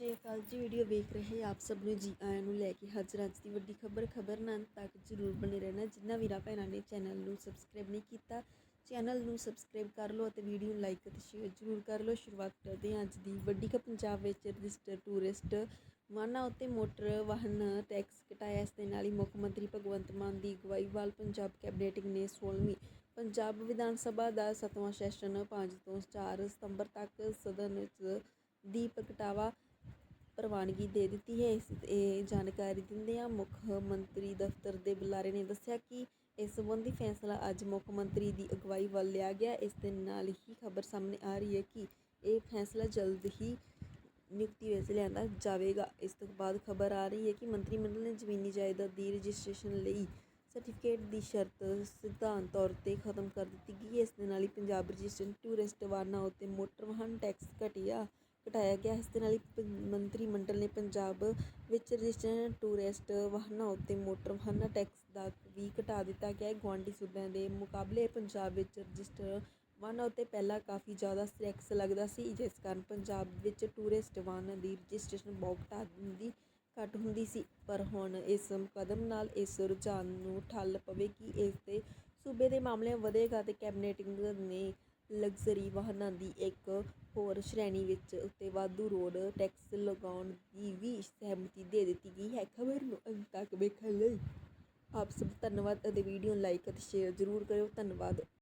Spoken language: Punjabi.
ਸ਼੍ਰੀ ਅਕਾਲ ਜੀ, ਵੀਡੀਓ ਵੇਖ ਰਹੇ ਆਪ ਸਭ ਨੂੰ ਜੀ ਆਇਆਂ ਨੂੰ ਲੈ ਕੇ ਹਾਜ਼ਰ ਅੱਜ ਦੀ ਵੱਡੀ ਖਬਰ ਖਬਰ ਤੱਕ ਜਰੂਰ ਬਣੇ ਰਹਿਣਾ। ਜਿੰਨਾ ਵੀਰਾ ਭੈਣਾਂ ਨੇ ਚੈਨਲ ਨੂੰ ਸਬਸਕ੍ਰਾਈਬ ਨਹੀਂ ਕੀਤਾ, ਚੈਨਲ ਨੂੰ ਸਬਸਕ੍ਰਾਈਬ ਕਰ ਲਓ ਅਤੇ ਵੀਡੀਓ ਨੂੰ ਲਾਈਕ ਅਤੇ ਸ਼ੇਅਰ ਜਰੂਰ ਕਰ ਲਓ। ਸ਼ੁਰੂਆਤ ਕਰਦੇ ਹਾਂ ਅੱਜ ਦੀ ਵੱਡੀ ਖਬਰ। ਪੰਜਾਬ ਵਿੱਚ ਰਜਿਸਟਰ ਟੂਰਿਸਟ ਵਾਹਨਾਂ ਉੱਤੇ ਮੋਟਰ ਵਾਹਨ ਟੈਕਸ ਘਟਾਇਆ ਇਸ ਦੇ ਨਾਲ ਹੀ ਮੁੱਖ ਮੰਤਰੀ ਭਗਵੰਤ ਮਾਨ ਦੀ ਅਗਵਾਈ ਵਾਲ ਪੰਜਾਬ ਕੈਬਨਿਟ ਨੇ 16ਵੀਂ ਪੰਜਾਬ ਵਿਧਾਨ ਸਭਾ ਦਾ ਸੱਤਵਾਂ ਸੈਸ਼ਨ 5 ਤੋਂ 4 ਸਤੰਬਰ ਤੱਕ ਸਦਨ ਵਿੱਚ ਦੀ ਪ੍ਰਗਟਾਵਾ ਪ੍ਰਵਾਨਗੀ ਦੇ ਦਿੱਤੀ ਹੈ। ਇਸ, ਇਹ ਜਾਣਕਾਰੀ ਦਿੰਦਿਆਂ ਮੁੱਖ ਮੰਤਰੀ ਦਫ਼ਤਰ ਦੇ ਬੁਲਾਰੇ ਨੇ ਦੱਸਿਆ ਕਿ ਇਸ ਸੰਬੰਧੀ ਫੈਸਲਾ ਅੱਜ ਮੁੱਖ ਮੰਤਰੀ ਦੀ ਅਗਵਾਈ ਵੱਲ ਲਿਆ ਗਿਆ। ਇਸ ਦੇ ਨਾਲ ਹੀ ਖਬਰ ਸਾਹਮਣੇ ਆ ਰਹੀ ਹੈ ਕਿ ਇਹ ਫੈਸਲਾ ਜਲਦ ਹੀ ਨਿਯੁਕਤੀ ਵਿੱਚ ਲਿਆਂਦਾ ਜਾਵੇਗਾ। ਇਸ ਤੋਂ ਬਾਅਦ ਖਬਰ ਆ ਰਹੀ ਹੈ ਕਿ ਮੰਤਰੀ ਮੰਡਲ ਨੇ ਜ਼ਮੀਨੀ ਜਾਇਦਾਦ ਦੀ ਰਜਿਸਟ੍ਰੇਸ਼ਨ ਲਈ ਸਰਟੀਫਿਕੇਟ ਦੀ ਸ਼ਰਤ ਸਿਧਾਂਤ ਤੌਰ ਤੇ ਖਤਮ ਕਰ ਦਿੱਤੀ ਗਈ ਹੈ। ਇਸ ਦੇ ਨਾਲ ਹੀ ਪੰਜਾਬ ਰਜਿਸਟਰਡ ਟੂਰਿਸਟ ਵਾਹਨਾਂ ਉੱਤੇ ਮੋਟਰ ਵਾਹਨ ਟੈਕਸ ਘਟਿਆ ਘਟਾਇਆ ਗਿਆ। ਇਸ ਦੇ ਨਾਲ ਹੀ ਪ- ਮੰਤਰੀ ਮੰਡਲ ਨੇ ਪੰਜਾਬ ਵਿੱਚ ਰਜਿਸਟਰਡ ਟੂਰਿਸਟ ਵਾਹਨਾਂ ਉੱਤੇ ਮੋਟਰ ਵਾਹਨਾਂ ਟੈਕਸ ਦਾ ਵੀ ਘਟਾ ਦਿੱਤਾ ਗਿਆ ਹੈ। ਗੁਆਂਢੀ ਸੂਬਿਆਂ ਦੇ ਮੁਕਾਬਲੇ ਪੰਜਾਬ ਵਿੱਚ ਰਜਿਸਟਰ ਵਾਹਨਾਂ ਉੱਤੇ ਪਹਿਲਾਂ ਕਾਫੀ ਜ਼ਿਆਦਾ ਟੈਕਸ ਲੱਗਦਾ ਸੀ। ਜਿਸ ਕਾਰਨ ਪੰਜਾਬ ਵਿੱਚ ਟੂਰਿਸਟ ਵਾਹਨਾਂ ਦੀ ਰਜਿਸਟ੍ਰੇਸ਼ਨ ਬਹੁਤ ਘਟਾ ਹੁੰਦੀ ਘੱਟ ਹੁੰਦੀ ਸੀ। ਪਰ ਹੁਣ ਇਸ ਕਦਮ ਨਾਲ ਇਸ ਰੁਝਾਨ ਨੂੰ ਠੱਲ ਪਵੇਗੀ। ਇਸ ਤੇ ਸੂਬੇ ਦੇ ਮਾਮਲੇ ਵਧੇਗਾ ਤੇ ਕੈਬਨਿਟ ਨੇ ਲਗਜ਼ਰੀ ਵਾਹਨਾਂ ਦੀ ਇੱਕ ਹੋਰ ਸ਼੍ਰੇਣੀ ਵਿੱਚ ਉੱਤੇ ਵਾਧੂ ਰੋਡ ਟੈਕਸ ਲਗਾਉਣ ਦੀ ਵੀ ਸਹਿਮਤੀ ਦੇ ਦਿੱਤੀ ਗਈ ਹੈ। ਖਬਰ ਨੂੰ ਅੰਤ ਤੱਕ ਵੇਖਣ ਲਈ ਆਪ ਸਭ ਧੰਨਵਾਦ ਅਤੇ ਵੀਡੀਓ ਨੂੰ ਲਾਈਕ ਅਤੇ ਸ਼ੇਅਰ ਜ਼ਰੂਰ ਕਰਿਓ। ਧੰਨਵਾਦ।